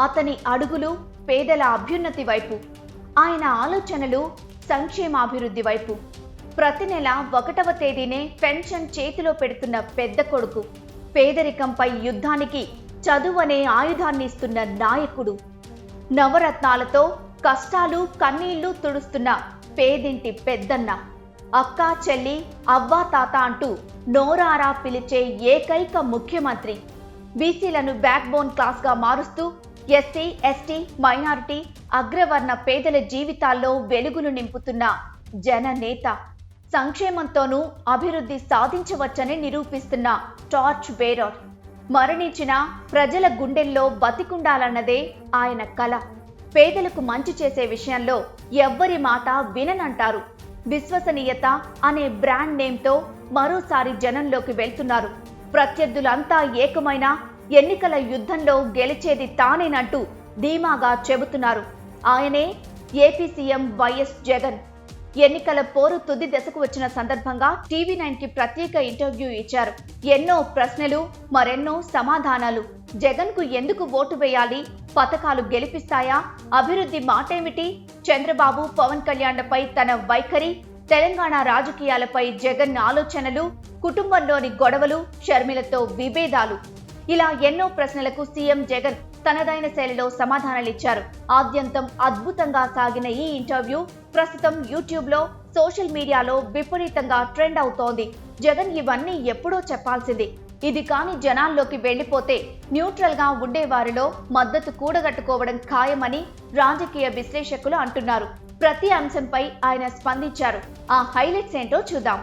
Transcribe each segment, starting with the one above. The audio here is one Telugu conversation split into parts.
అతని అడుగులు పేదల అభ్యున్నతి వైపు ఆయన ఆలోచనలు సంక్షేమాభివృద్ధి వైపు. ప్రతి నెల ఒకటవ తేదీనే పెన్షన్ చేతిలో పెడుతున్న పెద్ద కొడుకు పేదరికంపై యుద్ధానికి చదువు అనే ఆయుధాన్ని ఇస్తున్న నాయకుడు. నవరత్నాలతో కష్టాలు కన్నీళ్ళు తుడుస్తున్న పేదింటి పెద్దన్న. అక్క చెల్లి అవ్వా తాత అంటూ నోరారా పిలిచే ఏకైక ముఖ్యమంత్రి. బీసీలను బ్యాక్ బోన్ క్లాస్గా మారుస్తూ ఎస్సీ ఎస్టీ మైనారిటీ అగ్రవర్ణ పేదల జీవితాల్లో వెలుగులు నింపుతున్న జననేత సంక్షేమంతోనూ అభివృద్ధి సాధించవచ్చని నిరూపిస్తున్న టార్చ్ బేరర్. మరణించిన ప్రజల గుండెల్లో బతికుండాలన్నదే ఆయన కల. పేదలకు మంచి చేసే విషయంలో ఎవ్వరి మాట విననంటారు. విశ్వసనీయత అనే బ్రాండ్ నేమ్తో మరోసారి జనంలోకి వెళ్తున్నారు. ప్రత్యర్థులంతా ఏకమైన ఎన్నికల యుద్ధంలో గెలిచేది తానేనంటూ ధీమాగా చెబుతున్నారు. ఆయనే ఏపీ సీఎం వైఎస్ జగన్. ఎన్నికల పోరు తుది దశకు వచ్చిన సందర్భంగా టీవీ నైన్కి ప్రత్యేక ఇంటర్వ్యూ ఇచ్చారు. ఎన్నో ప్రశ్నలు మరెన్నో సమాధానాలు. జగన్కు ఎందుకు ఓటు వేయాలి? పథకాలు గెలిపిస్తాయా? అభివృద్ధి మాటేమిటి? చంద్రబాబు పవన్ కళ్యాణ్లపై తన వైఖరి తెలంగాణ రాజకీయాలపై జగన్ ఆలోచనలు కుటుంబంలోని గొడవలు షర్మిలతో విభేదాలు. ఇలా ఎన్నో ప్రశ్నలకు సీఎం జగన్ తనదైన శైలిలో సమాధానాలిచ్చారు. ఆద్యంతం అద్భుతంగా సాగిన ఈ ఇంటర్వ్యూ ప్రస్తుతం యూట్యూబ్లో సోషల్ మీడియాలో విపరీతంగా ట్రెండ్ అవుతోంది. జగన్ ఇవన్నీ ఎప్పుడో చెప్పాల్సింది. ఇది కాని జనాల్లోకి వెళ్ళిపోతే న్యూట్రల్గా ఉండేవారిలో మద్దతు కూడగట్టుకోవడం ఖాయమని రాజకీయ విశ్లేషకులు అంటున్నారు. ప్రతి అంశంపై ఆయన స్పందించారు. ఆ హైలైట్స్ ఏంటో చూద్దాం.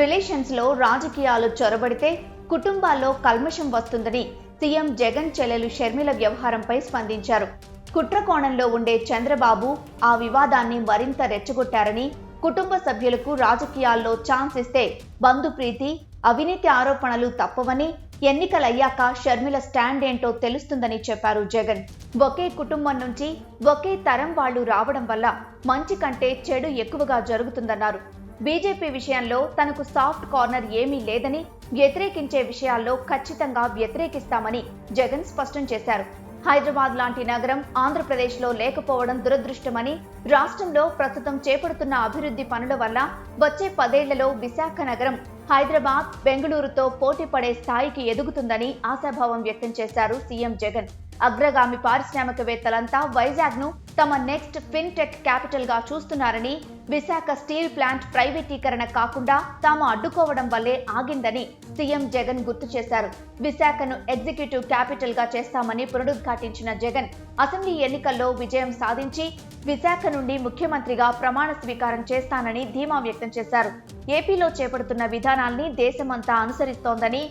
రిలేషన్స్లో రాజకీయాలు చొరబడితే కుటుంబాల్లో కల్మషం వస్తుందని సీఎం జగన్ చెల్లెలు షర్మిల వ్యవహారంపై స్పందించారు. కుట్ర కోణంలో ఉండే చంద్రబాబు ఆ వివాదాన్ని మరింత రెచ్చగొట్టారని కుటుంబ సభ్యులకు రాజకీయాల్లో ఛాన్స్ ఇస్తే బంధుప్రీతి అవినీతి ఆరోపణలు తప్పవని ఎన్నికలయ్యాక షర్మిల స్టాండ్ ఏంటో తెలుస్తుందని చెప్పారు జగన్. ఒకే కుటుంబం నుంచి ఒకే తరం వాళ్ళు రావడం వల్ల మంచి కంటే చెడు ఎక్కువగా జరుగుతుందన్నారు. బీజేపీ విషయంలో తనకు సాఫ్ట్ కార్నర్ ఏమీ లేదని వ్యతిరేకించే విషయాల్లో ఖచ్చితంగా వ్యతిరేకిస్తామని జగన్ స్పష్టం చేశారు. హైదరాబాద్ లాంటి నగరం ఆంధ్రప్రదేశ్లో లేకపోవడం దురదృష్టమని రాష్ట్రంలో ప్రస్తుతం చేపడుతున్న అభివృద్ధి పనుల వల్ల వచ్చే పదేళ్ళలో విశాఖ నగరం హైదరాబాద్ బెంగళూరుతో పోటీ పడే స్థాయికి ఎదుగుతుందని ఆశాభావం వ్యక్తం చేశారు సీఎం జగన్. అగ్రగామి పారిశ్రామికవేత్తలంతా వైజాగ్ను తమ నెక్స్ట్ ఫిన్టెక్ క్యాపిటల్గా చూస్తున్నారని విశాఖ స్టీల్ ప్లాంట్ ప్రైవేటీకరణ కాకుండా తాము అడ్డుకోవడం వల్లే ఆగిందని సీఎం జగన్ గుర్తు చేశారు. విశాఖను ఎగ్జిక్యూటివ్ క్యాపిటల్గా చేస్తామని పునరుద్ఘాటించిన జగన్ అసెంబ్లీ ఎన్నికల్లో విజయం సాధించి విశాఖ నుండి ముఖ్యమంత్రిగా ప్రమాణ స్వీకారం చేస్తానని ధీమా వ్యక్తం చేశారు. ఏపీలో చేపడుతున్న విధానాల్ని దేశమంతా అనుసరిస్తోందని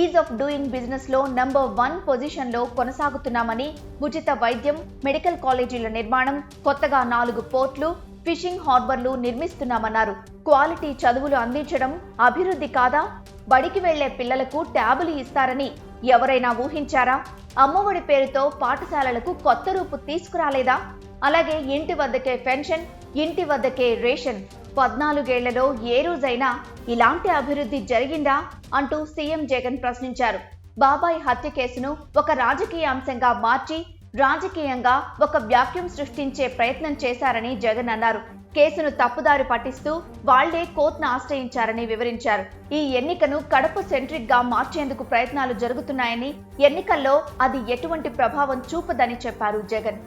ఈజ్ ఆఫ్ డూయింగ్ బిజినెస్లో నంబర్ వన్ పొజిషన్లో కొనసాగుతున్నామని ఉచిత వైద్యం మెడికల్ కాలేజీల నిర్మాణం కొత్తగా నాలుగు పోర్ట్లు ఫిషింగ్ హార్బర్లు నిర్మిస్తున్నామన్నారు. క్వాలిటీ చదువులు అందించడం అభివృద్ధి కాదా? బడికి వెళ్ళే పిల్లలకు ట్యాబులు ఇస్తారని ఎవరైనా ఊహించారా? అమ్మఒడి పేరుతో పాఠశాలలకు కొత్త రూపు తీసుకురాలేదా? అలాగే ఇంటి వద్దకే పెన్షన్ ఇంటి వద్దకే రేషన్. పద్నాలుగేళ్ళలో ఏ రోజైనా ఇలాంటి అభివృద్ధి జరిగిందా? అంటూ సీఎం జగన్ ప్రశ్నించారు. బాబాయ్ హత్య కేసును ఒక రాజకీయ అంశంగా మార్చి రాజకీయంగా ఒక వ్యాక్యూమ్ సృష్టించే ప్రయత్నం చేశారని జగన్ అన్నారు. కేసును తప్పుదారి పట్టిస్తూ వాళ్ళే కోర్టును ఆశ్రయించారని వివరించారు. ఈ ఎన్నికను కడప సెంట్రిక్గా మార్చేందుకు ప్రయత్నాలు జరుగుతున్నాయని ఎన్నికల్లో అది ఎటువంటి ప్రభావం చూపదని చెప్పారు జగన్.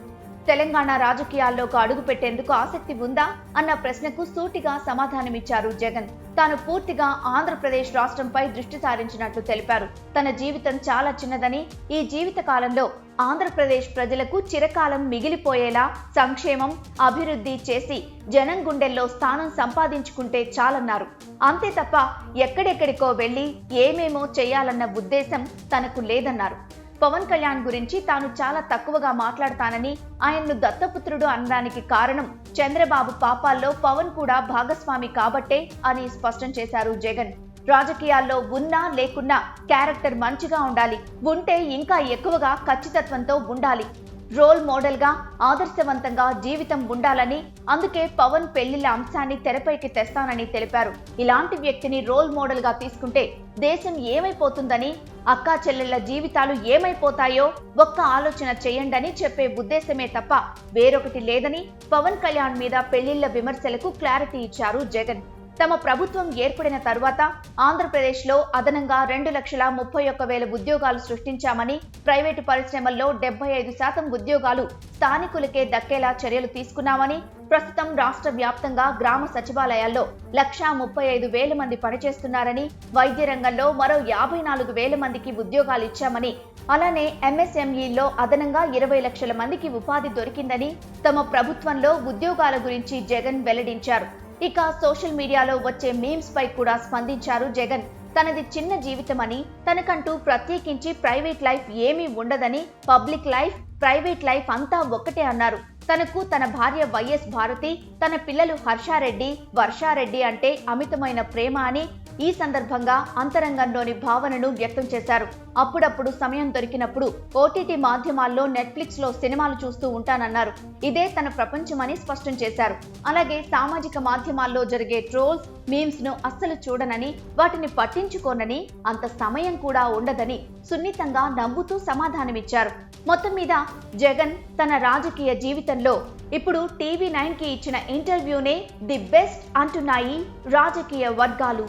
తెలంగాణ రాజకీయాల్లోకి అడుగు పెట్టేందుకు ఆసక్తి ఉందా అన్న ప్రశ్నకు సూటిగా సమాధానమిచ్చారు జగన్. తాను పూర్తిగా ఆంధ్రప్రదేశ్ రాష్ట్రంపై దృష్టి సారించినట్లు తెలిపారు. తన జీవితం చాలా చిన్నదని ఈ జీవిత కాలంలో ఆంధ్రప్రదేశ్ ప్రజలకు చిరకాలం మిగిలిపోయేలా సంక్షేమం అభివృద్ధి చేసి జనం గుండెల్లో స్థానం సంపాదించుకుంటే చాలన్నారు. అంతే తప్ప ఎక్కడెక్కడికో వెళ్ళి ఏమేమో చేయాలన్న ఉద్దేశం తనకు లేదన్నారు. పవన్ కళ్యాణ్ గురించి తాను చాలా తక్కువగా మాట్లాడతానని ఆయన్ను దత్తపుత్రుడు అనడానికి కారణం చంద్రబాబు పాపాల్లో పవన్ కూడా భాగస్వామి కాబట్టే అని స్పష్టం చేశారు జగన్. రాజకీయాల్లో ఉన్నా లేకున్నా క్యారెక్టర్ మంచిగా ఉండాలి ఉంటే ఇంకా ఎక్కువగా ఖచ్చితత్వంతో ఉండాలి. రోల్ మోడల్గా ఆదర్శవంతంగా జీవితం ఉండాలని అందుకే పవన్ పెళ్ళిళ్ళ అంశాన్ని తెరపైకి తెస్తానని తెలిపారు. ఇలాంటి వ్యక్తిని రోల్ మోడల్గా తీసుకుంటే దేశం ఏమైపోతుందని అక్కా చెల్లెళ్ళ జీవితాలు ఏమైపోతాయో ఒక్క ఆలోచన చేయండని చెప్పే ఉద్దేశమే తప్ప వేరొకటి లేదని పవన్ కళ్యాణ్ మీద పెళ్ళిళ్ళ విమర్శలకు క్లారిటీ ఇచ్చారు జగన్. తమ ప్రభుత్వం ఏర్పడిన తర్వాత ఆంధ్రప్రదేశ్లో అదనంగా రెండు లక్షల ముప్పై ఒక్క వేల ఉద్యోగాలు సృష్టించామని ప్రైవేటు పరిశ్రమల్లో డెబ్బై ఐదు శాతం ఉద్యోగాలు స్థానికులకే దక్కేలా చర్యలు తీసుకున్నామని ప్రస్తుతం రాష్ట్ర వ్యాప్తంగా గ్రామ సచివాలయాల్లో లక్షా ముప్పై ఐదు వేల మంది పనిచేస్తున్నారని వైద్య రంగంలో మరో యాభై నాలుగు వేల మందికి ఉద్యోగాలు ఇచ్చామని అలానే ఎంఎస్ఎంఈలో అదనంగా ఇరవై లక్షల మందికి ఉపాధి దొరికిందని తమ ప్రభుత్వంలో ఉద్యోగాల గురించి జగన్ వెల్లడించారు. ఇక సోషల్ మీడియాలో వచ్చే మీమ్స్ పై కూడా స్పందించారు జగన్. తనది చిన్న జీవితమని తనకంటూ ప్రత్యేకించి ప్రైవేట్ లైఫ్ ఏమీ ఉండదని పబ్లిక్ లైఫ్ ప్రైవేట్ లైఫ్ అంతా ఒక్కటే అన్నారు. తనకు తన భార్య వైఎస్ భారతి తన పిల్లలు హర్షారెడ్డి వర్షారెడ్డి అంటే అమితమైన ప్రేమ అని ఈ సందర్భంగా అంతరంగంలోని భావనను వ్యక్తం చేశారు. అప్పుడప్పుడు సమయం దొరికినప్పుడు ఓటీటీ మాధ్యమాల్లో నెట్ఫ్లిక్స్లో సినిమాలు చూస్తూ ఉంటానన్నారు. ఇదే తన ప్రపంచమని స్పష్టం చేశారు. అలాగే సామాజిక మాధ్యమాల్లో జరిగే ట్రోల్స్ మీమ్స్ను అస్సలు చూడనని వాటిని పట్టించుకోనని అంత సమయం కూడా ఉండదని సున్నితంగా నవ్వుతూ సమాధానమిచ్చారు. మొత్తం మీద జగన్ తన రాజకీయ జీవితంలో ఇప్పుడు టీవీ నైన్కి ఇచ్చిన ఇంటర్వ్యూనే ది బెస్ట్ అంటున్నాయి రాజకీయ వర్గాలు.